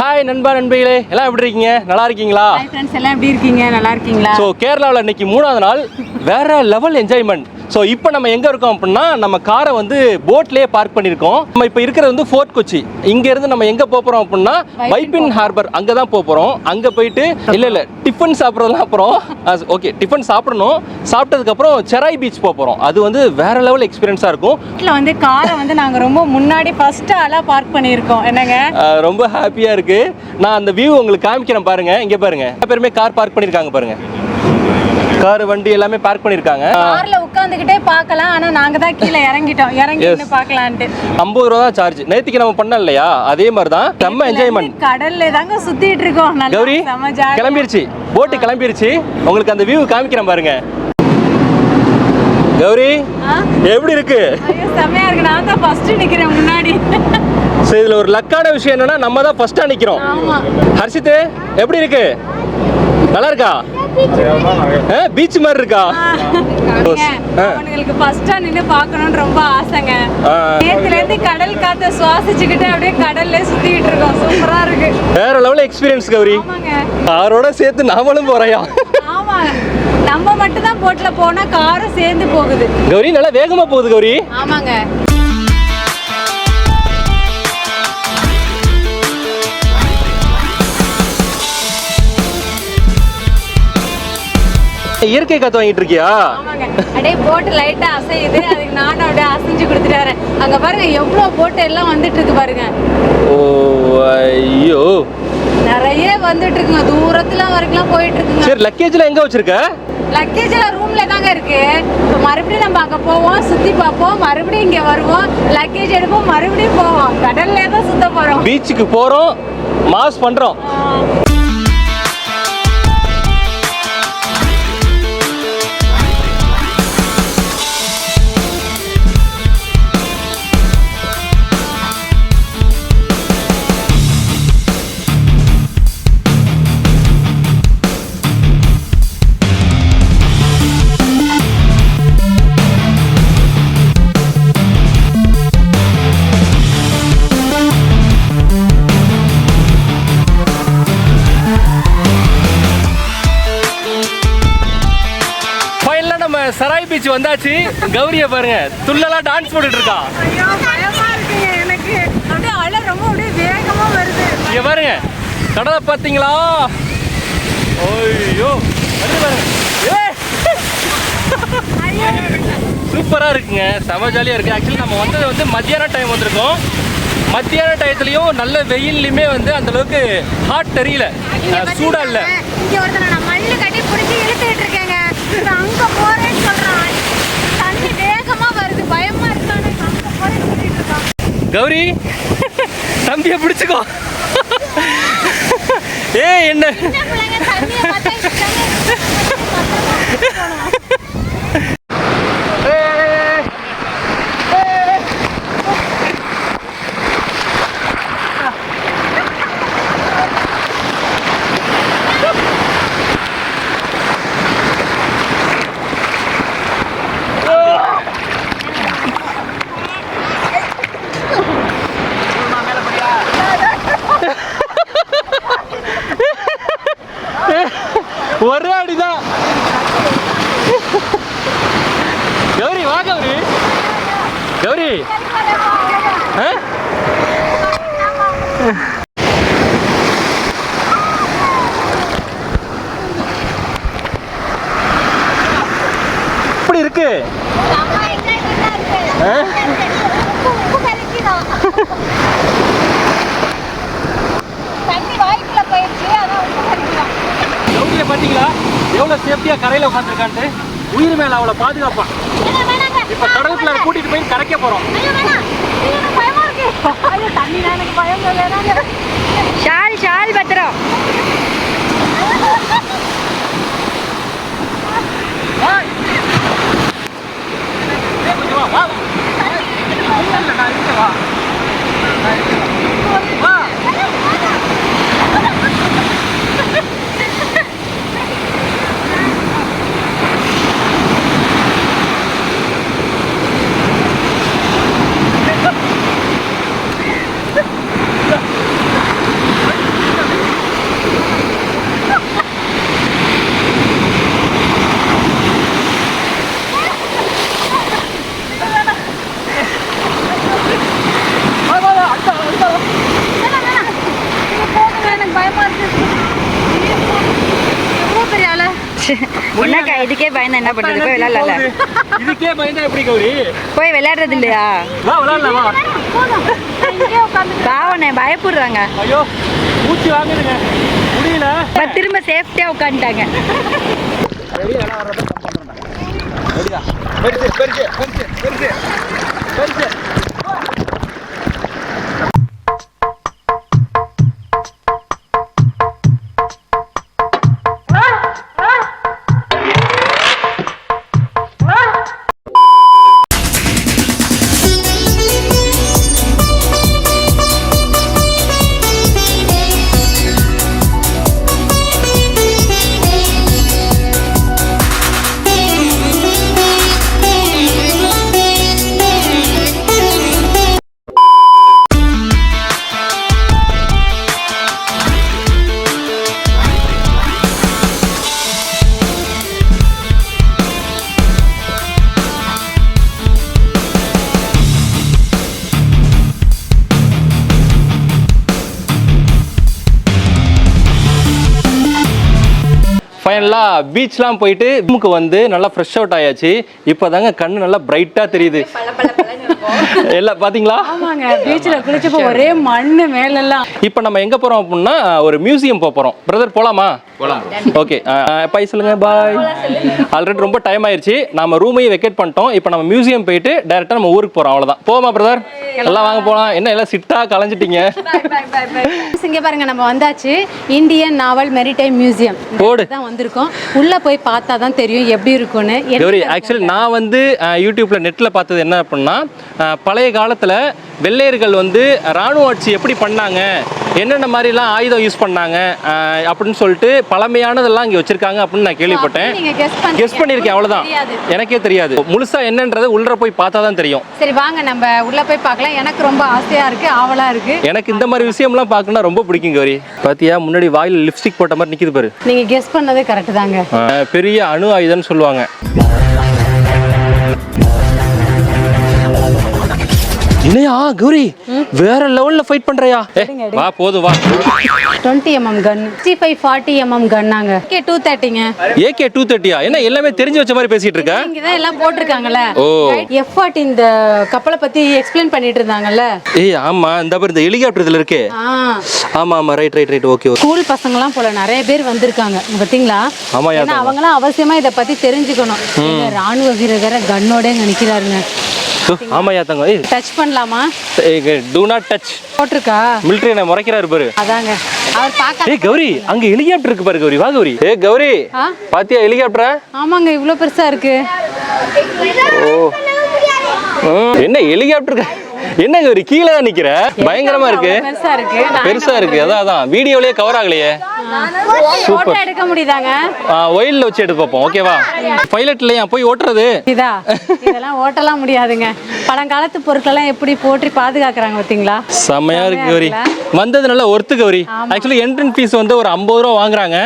Hi நண்பா நண்பிகளே. எல்லாம் எப்படி இருக்கீங்க? நல்லா இருக்கீங்களா? ஃப்ரெண்ட்ஸ் எல்லாம் எப்படி இருக்கீங்க? நல்லா இருக்கீங்களா? ஸோ கேரளாவில் இன்னைக்கு மூணாவது நாள் வேற லெவல் என்ஜாய்மெண்ட் ஸோ இப்போ நம்ம எங்கே இருக்கோம் அப்படின்னா நம்ம காரை வந்து போட்லேயே பார்க் பண்ணியிருக்கோம். நம்ம இப்போ இருக்கிறது வந்து ஃபோர்ட் கொச்சி இங்கேருந்து நம்ம எங்கே போகிறோம் அப்படின்னா வைப்பின் ஹார்பர் அங்கே தான் போகிறோம் அங்கே போயிட்டு இல்லை இல்லை டிஃபன் சாப்பிட்றதுலாம் அப்புறம் ஓகே டிஃபன் சாப்பிடணும். சாப்பிட்டதுக்கப்புறம் செராய் பீச் போகிறோம் அது வந்து வேற லெவல் எக்ஸ்பீரியன்ஸாக இருக்கும். வீட்டில் வந்து காரை வந்து நாங்கள் ரொம்ப முன்னாடி ஃபர்ஸ்ட் ஆளாக பார்க் பண்ணியிருக்கோம். என்னங்க? ரொம்ப ஹாப்பியாக இருக்கு. நான் அந்த வியூ உங்களுக்கு காமிக்கிறேன் பாருங்க. இங்கே பாருங்க. எல்லா பேருமே கார் பார்க் பண்ணியிருக்காங்க பாருங்க. கார் வண்டி எல்லாமே பார்க் பண்ணியிருக்காங்க கார்ல உட்காந்துக்கிட்டே பார்க்கலாம். ஆனா நாங்க தான் கீழே இறங்கிட்டோம். இறங்கி. நின்னு பார்க்கலான்ட்டு. ஐம்பது ரூபா தான் சார்ஜ் நேற்றுக்கு நம்ம பண்ணோம் இல்லையா? அதே மாதிரி தான் செம்ம என்ஜாய்மெண்ட் கடல்ல தாங்க சுத்திட்டு இருக்கோம். நல்லா கௌரி. கிளம்பிருச்சு. போட்டு கிளம்பிருச்சு. உங்களுக்கு அந்த வியூ காமிக்கிறேன் பாருங்க. கௌரி? எப்படி இருக்கு? ஐயோ செமையா இருக்கு. நான் தான் ஃபர்ஸ்ட் நிக்கிறேன் முன்னாடி. ஸோ இதுல ஒரு லக்கான விஷயம் என்னன்னா நம்ம தான் ஃபர்ஸ்டா நிக்கிறோம். ஆமா. ஹர்ஷித் எப்படி இருக்கு? நல்லா இருக்கா? பீச் மாதிரி இருக்கா. அவனுங்களுக்கு ஃபர்ஸ்டா நின்னு பார்க்கணும்னு ரொம்ப ஆசைங்க. நேத்துல இருந்து கடல் காத்த சுவாசிச்சுக்கிட்டு அப்படியே கடல்ல சுத்திட்டு இருக்கோம். சூப்பரா இருக்கு. வேற லெவல் எக்ஸ்பீரியன்ஸ் கௌரி. காரோட சேர்த்து நாமளும் போறையா? ஆமா. நம்ம மட்டும் தான் போட்ல போனா காரும் சேர்ந்து போகுது. கௌரி நல்லா வேகமா போகுது கௌரி. ஆமாங்க. இயற்கை காத்து வாங்கிட்டு இருக்கியா? ஆமாங்க. அப்படியே போட்டு லைட்டா அசையுது. அதுக்கு நானும் அப்படியே அசைஞ்சு கொடுத்துட்டு வரேன். அங்க பாருங்க எவ்வளவு போட்டு எல்லாம் வந்துட்டு இருக்கு பாருங்க. ஓ ஐயோ. நிறைய வந்துட்டு இருக்குங்க. தூரத்துல வரைக்கும் போயிட்டு இருக்குங்க. சரி லக்கேஜ்ல எங்க வச்சிருக்க? லக்கேஜ் எல்லாம் ரூம்ல தாங்க இருக்கு. இப்ப மறுபடியும் நம்ம அங்க போவோம் சுத்தி பார்ப்போம் மறுபடியும் இங்க வருவோம் லக்கேஜ் எடுப்போம் மறுபடியும் போவோம். கடல்லே தான் சுத்த போறோம். பீச்சுக்கு போறோம் மாஸ் பண்றோம். பீச் வந்தாச்சு. கௌரிய பாருங்க. துள்ளலா டான்ஸ் போட்டுட்டு இருக்கா. இங்க பாருங்க. கடலை பாத்தீங்களா ஐயோ! சூப்பரா இருக்குங்க. செம ஜாலியா இருக்கு. ஆக்சுவலி நம்ம வந்தது வந்து மத்தியான டைம் வந்திருக்கோம். மத்தியான டயத்துலயும் நல்ல வெயில்லையுமே வந்து அந்த அளவுக்கு ஹாட் தெரியல. சூடா இல்ல. இங்க ஒருத்தனை நான் மல்லு கட்டி பிடிச்சி இழுத்துட்டு இருக்கேங்க. அங்க போறேன்னு சொல்றான் தண்ணி வேகமா வருது பயமா இருக்கானு அங்க போறேன்னு சொல்லிட்டு இருக்கான் கௌரி தம்பியை பிடிச்சுக்கோ. ஏய் என்ன சின்ன பிள்ளைங்க தண்ணியை பார்த்தா இந்த தண்ணி ஒரே அடிதான் கௌரி வா கௌரி கௌரி ஆ? இப்படி இருக்கு? பார்த்தீங்களா எவ்வளோ சேஃப்டியாக கரையில் உட்காந்துருக்கான்ட்டு உயிர் மேலே அவளை பாதுகாப்பா இப்போ கடலுக்குள்ள கூட்டிட்டு போய் கரைக்க போகிறோம் ஷால் ஷால் பத்திரம். Wow, ini temannya. என்னக்கா இதுக்கே பயந்து என்ன பண்றது? போய் விளையாடல இதுக்கே பயந்தா எப்படி கௌரி? போய் விளையாடுறது இல்லையா? வா விளையாடலாம் பாவனே பயப்படுறாங்க. ஐயோ மூச்சு வாங்குதுங்க. முடியல. திரும்ப சேஃப்டியா உட்காந்துட்டாங்க. பெருசு பெருசு பெருசு பெருசு பெருசு. ஃபைனலாக பீச்லாம் போயிட்டு ரூமுக்கு வந்து நல்லா ஃப்ரெஷ் அவுட் ஆயாச்சு. இப்போ தாங்க கண்ணு நல்லா பிரைட்டாக தெரியுது. எல்லாம் பார்த்தீங்களா ஆமாங்க பீச்ல குளிச்சப்போ ஒரே மண்ணு மேலெல்லாம். இப்போ நம்ம எங்கே போகிறோம் அப்படின்னா ஒரு மியூசியம் போக போகிறோம் பிரதர் போகலாமா போகலாம் ஓகே பாய் சொல்லுங்க பாய் ஆல்ரெடி ரொம்ப டைம் ஆயிருச்சு. நம்ம ரூமையும் வெக்கேட் பண்ணிட்டோம். இப்போ நம்ம மியூசியம் போயிட்டு டேரெக்டாக நம்ம ஊருக்கு போகிறோம் அவ்வளோதான் போமா பிரதர் எல்லாம் வாங்க போகலாம் என்ன எல்லாம் சிட்டா கலைஞ்சிட்டீங்க? இங்க பாருங்க நம்ம வந்தாச்சு. இந்தியன் நாவல் மெரிடைம் மியூசியம் போடு. வந்திருக்கோம். உள்ள போய் பார்த்தா தான் தெரியும் எப்படி இருக்கும்னு. ஆக்சுவலி நான் வந்து அஹ், யூடியூப்ல நெட்டில் பார்த்தது என்ன அப்படின்னா பழைய காலத்தில் வெள்ளையர்கள் வந்து ராணுவ ஆட்சி எப்படி பண்ணாங்க? என்னென்ன மாதிரிலாம் ஆயுதம் யூஸ் பண்ணாங்க அப்படின்னு சொல்லிட்டு பழமையானதெல்லாம் இங்கே வச்சிருக்காங்க அப்படின்னு நான் கேள்விப்பட்டேன். கெஸ் பண்ணி கெஸ் பண்ணியிருக்கேன் அவ்வளோதான் எனக்கே தெரியாது. முழுசா என்னன்றது உள்ள போய் பார்த்தா தான் தெரியும். சரி வாங்க நம்ம உள்ள போய் பார்க்கலாம். எனக்கு ரொம்ப ஆசையா இருக்கு ஆவலா இருக்கு. எனக்கு இந்த மாதிரி விஷயம்லாம் பார்க்கணும்னா ரொம்ப பிடிக்கும் கௌரி. பாத்தியா முன்னாடி வாயில் லிப்ஸ்டிக் போட்ட மாதிரி நிக்குது பாரு. நீங்க கெஸ் பண்ணதே கரெக்ட் தாங்க. பெரிய அணு ஆயுதம்னு சொல்லுவாங்க. இல்லையா கௌரி? வேற லெவல்ல ஃபைட் பண்றியா? வா போதும் வா. Twenty mm gun sixty five forty mm கன்னாங்க K two தேர்ட்டிங்க ஏகே டூ தேர்ட்டியா என்ன எல்லாமே தெரிஞ்சு வச்ச மாதிரி பேசிட்டு இருக்க? இங்க தான் எல்லாம். எஃப் ஃபார்ட்டி இந்த கப்பலை பத்தி எக்ஸ்பிளைன் பண்ணிட்டு இருந்தாங்கல்ல. ஏய் ஆமா இந்த பாரு இந்த ஹெலிகாப்டர் இதுல இருக்கு. ஆமா ஆமா right right right okay school பசங்கலாம் போல நிறைய பேர் வந்திருக்காங்க. பாத்தீங்களா ஆமா ஏன்னா அவங்களாம் அவசியமா இத பத்தி தெரிஞ்சுக்கணும். ராணுவ வீரர் கன்னோட நினைக்கிறாருங்க. ஆமாயா தங்க ஏய் டச் பண்ணலாமா? டூ நாட் டச் போட்டிருக்கா? மிலிட்டரி என்ன முறைக்கிறாரு பாரு. அதாங்க. அவர் பார்க்க ஏய் கௌரி அங்க ஹெலிகாப்டர் இருக்கு பாரு கௌரி. வா கௌரி. ஏ கௌரி? பாத்தியா ஹெலிகாப்டரா? ஆமாங்க இவ்ளோ பெருசா இருக்கு. ஓ. என்ன ஹெலிகாப்டர் என்ன கௌரி கீழே தான் நிக்கிற? பயங்கரமா இருக்கு. பெருசா இருக்கு? பெருசா இருக்கு. அதான் அதான். வீடியோலயே கவர் ஆகலையே. போட்டோ எடுக்க முடியுதாங்க? ஒயில்ல வச்சு எடுத்து பார்ப்போம் ஓகேவா பைலட் இல்லையா போய் ஓட்டுறது? இதா இதெல்லாம் ஓட்டலாம் முடியாதுங்க. பழங்காலத்து பொருட்களெல்லாம் எப்படி போற்றி பாதுகாக்கிறாங்க பாத்தீங்களா? செம்மையா இருக்கு கௌரி. வந்தது நல்லா worth Gauri. Actually entrance fees வந்து ஒரு ஐம்பது ரூபா வாங்குறாங்க.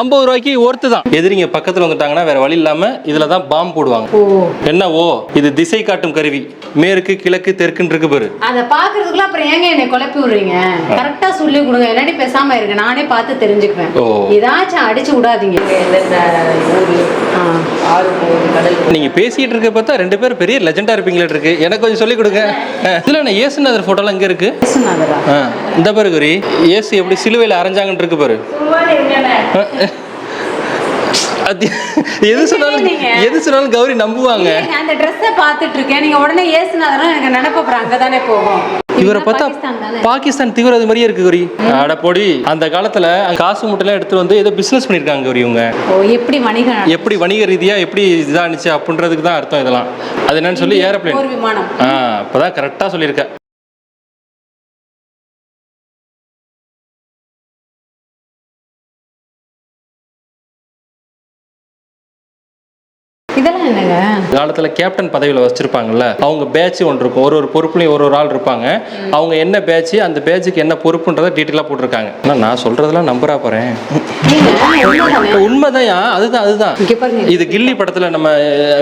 ஐம்பது ரூபாய்க்கு ஒர்த்து தான். எதிரிங்க பக்கத்துல வந்துட்டாங்கன்னா வேற வழி இல்லாம இதுல தான் பாம்பு போடுவாங்க. என்ன ஓ? இது திசை காட்டும் கருவி. மேற்கு கிழக்கு தெற்குன்னு இருக்கு பாரு. அத பாக்குறதுக்குள்ள அப்புறம் ஏங்க என்னை குழப்பி விடுறீங்க? கரெக்டா சொல்லி கொடுங்க. இல்லாட்டி பேசாம இருங்க நானே பார்த்து தெரிஞ்சுக்குவேன். ஏதாச்சும் அடிச்சு விடாதீங்க. நீங்க பேசிட்டு இருக்க பார்த்தா ரெண்டு பேரும் பெரிய லெஜெண்டா இருப்பீங்களே இருக்கு. எனக்கு கொஞ்சம் சொல்லி கொடுங்க. இதுல என்ன இயேசுநாதர் போட்டோலாம் இங்க இருக்கு? இந்த பாரு கௌரி. இயேசு எப்படி சிலுவையில் அரைஞ்சாங்கன்னு இருக்கு பாரு. எது சொன்னாலும் எது சொன்னாலும் கௌரி நம்புவாங்க. அந்த ட்ரெஸ்ஸை பார்த்துட்டு இருக்கேன். நீங்க உடனே ஏசுனாதனா எனக்கு நினைப்பு அப்புறம் அங்கதானே போகும். இவரை பார்த்தா பாகிஸ்தான் தானே? பாகிஸ்தான் தீவிரவாதி மாதிரியே இருக்கு கௌரி. அட பொடி அந்த காலத்துல காசு மூட்டைலாம் எடுத்து வந்து ஏதோ பிசினஸ் பண்ணிருக்காங்க கௌரி இவங்க. எப்படி வணிகம் நடக்கும்? எப்படி வணிக ரீதியா எப்படி இதானுச்சு அப்படின்றதுக்கு தான் அர்த்தம் இதெல்லாம். அது என்னன்னு சொல்லி ஏரோப்ளேன் போர் விமானம். ஆ இப்பதான் கரெக்டா சொல்லியிருக்க. இதெல்லாம் என்னங்க? காலத்துல கேப்டன் பதவியில வச்சிருப்பாங்கல்ல அவங்க பேட்ச் ஒன்று இருக்கும். ஒரு ஒரு பொறுப்புலையும் ஒரு ஒரு ஆள் இருப்பாங்க. அவங்க என்ன பேட்ச் அந்த பேட்சுக்கு என்ன பொறுப்புன்றதை டீட்டெயிலாக போட்டிருக்காங்க. ஆனா நான் சொல்றதெல்லாம் நம்புறா போறேன். உண்மைதான் அதுதான் அதுதான். இது கில்லி படத்துல நம்ம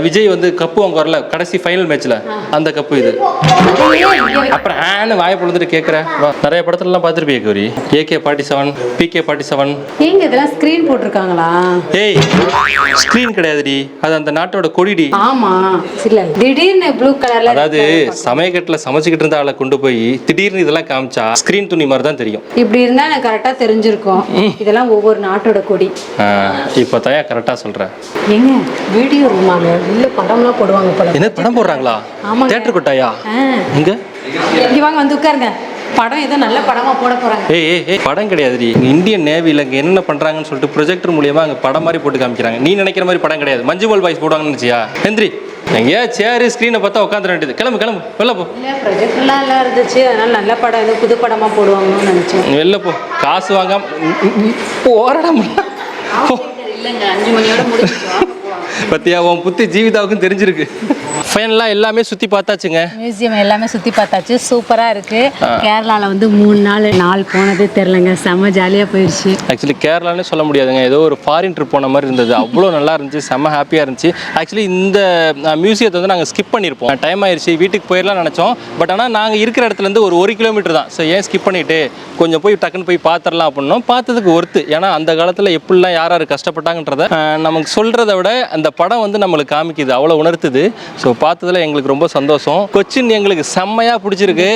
விஜய் வந்து கப்பு வாங்க வரல கடைசி ஃபைனல் மேட்ச்ல அந்த கப்பு இது. அப்புறம் ஆன்னு வாய பொழுதுட்டு கேட்குற நிறைய படத்துலலாம் பார்த்துருப்பியே Gauri. AK forty seven PK forty seven ஏங்க இதெல்லாம் ஸ்கிரீன் போட்டிருக்காங்களா? ஏய் ஸ்க்ரீன் கிடையாதுடி. அது அந்த நாட்டோட கொடிடி. ஆமா. இல்ல திடீர்னு ப்ளூ கலர்ல அதாவது சமயக்கட்டில் சமைச்சுக்கிட்டு இருந்த ஆளை கொண்டு போய் திடீர்னு இதெல்லாம் காமிச்சா ஸ்க்ரீன் துணி மாதிரி தான் தெரியும். இப்படி இருந்தா எனக்கு கரெக்டா தெரிஞ்சிருக்கும். இதெல்லாம் ஒவ்வொரு நாட்டோட கொடி. இப்போ தயா கரெக்டாக சொல்கிறேன் ஏங்க வீடியோ ரூமாங்க படம்லாம் போடுவாங்க போல. என்ன படம் போடுறாங்களா? ஆமாங்க. தேட்டர் கொட்டாயா? ஆ. இங்க இங்க வாங்க வந்து உட்காருங்க. படம் ஏதோ நல்ல படமா போட போறாங்க. ஏய் ஏய் ஏய் படம் கிடையாதுடி. இங்க இந்தியன் நேவியில் இங்கே என்ன பண்ணுறாங்கன்னு சொல்லிட்டு ப்ரொஜெக்டர் மூலியமா அங்கே படம் மாதிரி போட்டு காமிக்கிறாங்க. நீ நினைக்கிற மாதிரி படம் கிடையாது. மஞ்சுமல் பாய்ஸ் போடுவாங்கன்னு நினச்சியா? எந்திரி எங்கேயா சேரு ஸ்க்ரீனை பார்த்தா உட்காந்துட வேண்டியது. கிளம்பு கிளம்பு வெளில போ. இல்ல ப்ரொஜெக்ட்லாம் எல்லாம் இருந்துச்சு. அதனால நல்ல படம் ஏதோ புது படமா போடுவாங்கன்னு நினைச்சேன். வெளில போ. காசு வாங்காம போறடா போ. இல்லைங்க. அஞ்சு மணியோட முடிஞ்சிடும் பத்தியா உன் புத்தி ஜீவிதாவுக்கும் தெரிஞ்சிருக்கு. ஃபைனலாக எல்லாமே சுற்றி பார்த்தாச்சுங்க. மியூசியம் எல்லாமே சுத்தி பார்த்தாச்சு. சூப்பரா இருக்கு. கேரளால வந்து மூணு நாள் நாள் போனதே தெரிலங்க செம்ம ஜாலியா போயிடுச்சு ஆக்சுவலி கேரளானே சொல்ல முடியாதுங்க. ஏதோ ஒரு ஃபாரின் ட்ரிப் போன மாதிரி இருந்தது. அவ்வளோ நல்லா இருந்துச்சு. செம்ம ஹாப்பியாக இருந்துச்சு. ஆக்சுவலி இந்த மியூசியத்தை வந்து நாங்கள் ஸ்கிப் பண்ணியிருப்போம். டைம் ஆயிடுச்சு வீட்டுக்கு போயிடலாம் நினச்சோம். பட் ஆனால் நாங்கள் இருக்கிற இடத்துலேருந்து ஒரு ஒரு கிலோமீட்டர் தான். ஸோ ஏன் ஸ்கிப் பண்ணிட்டு கொஞ்சம் போய் டக்குன்னு போய் பார்த்துடலாம் அப்படின்னோம். பார்த்ததுக்கு ஒர்த்து ஏன்னா அந்த காலத்தில் எப்படிலாம் யார் யார் கஷ்டப்பட்டாங்கன்றத நமக்கு சொல்கிறத விட அந்த படம் வந்து நம்மளுக்கு காமிக்குது அவ்வளோ உணர்த்துது. ஸோ பார்த்ததுல எங்களுக்கு ரொம்ப சந்தோஷம். கொச்சின் எங்களுக்கு செம்மையாக பிடிச்சிருக்கு.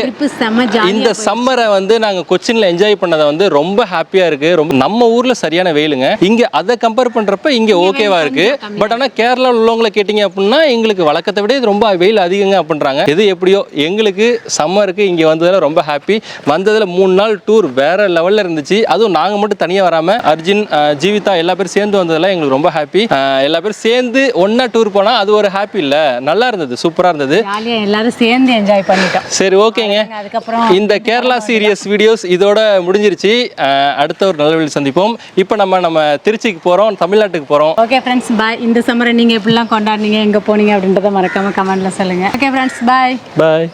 இந்த சம்மரை வந்து நாங்கள் கொச்சின்ல என்ஜாய் பண்ணதை வந்து ரொம்ப ஹாப்பியா இருக்கு. ரொம்ப நம்ம ஊர்ல சரியான வெயிலுங்க. இங்க அதை கம்பேர் பண்றப்ப இங்க ஓகேவா இருக்கு. பட் ஆனா கேரளாவில் உள்ளவங்களை கேட்டிங்க அப்படின்னா எங்களுக்கு வழக்கத்தை விட இது ரொம்ப வெயில் அதிகங்க அப்படின்றாங்க. எது எப்படியோ எங்களுக்கு சம்மருக்கு இங்க வந்ததுல ரொம்ப ஹாப்பி வந்ததுல மூணு நாள் டூர் வேற லெவல்ல இருந்துச்சு. அதுவும் நாங்க மட்டும் தனியா வராம அர்ஜுன் ஜீவிதா எல்லா பேரும் சேர்ந்து வந்ததுல எங்களுக்கு ரொம்ப ஹாப்பி எல்லா பேரும் சேர்ந்து ஒண்ணா டூர் போனா அது ஒரு ஹாப்பி இல்ல. நல்லா இருந்தது சூப்பரா இருந்தது. எல்லாரும் சேர்ந்து என்ஜாய் பண்ணிட்டோம். சரி ஓகேங்க அதுக்கப்புறம் இந்த கேரளா சீரியஸ் வீடியோஸ் இதோட முடிஞ்சிருச்சு. அடுத்த ஒரு நல்ல வழியில் சந்திப்போம். இப்போ நம்ம நம்ம திருச்சிக்கு போகிறோம் தமிழ்நாட்டுக்கு போகிறோம் ஓகே ஃப்ரெண்ட்ஸ் பாய் இந்த சம்மரை நீங்க எப்படிலாம் கொண்டாடுனீங்க எங்க போனீங்க அப்படின்றத மறக்காம கமெண்ட்ல சொல்லுங்க. ஓகே ஃப்ரெண்ட்ஸ் பாய் பாய்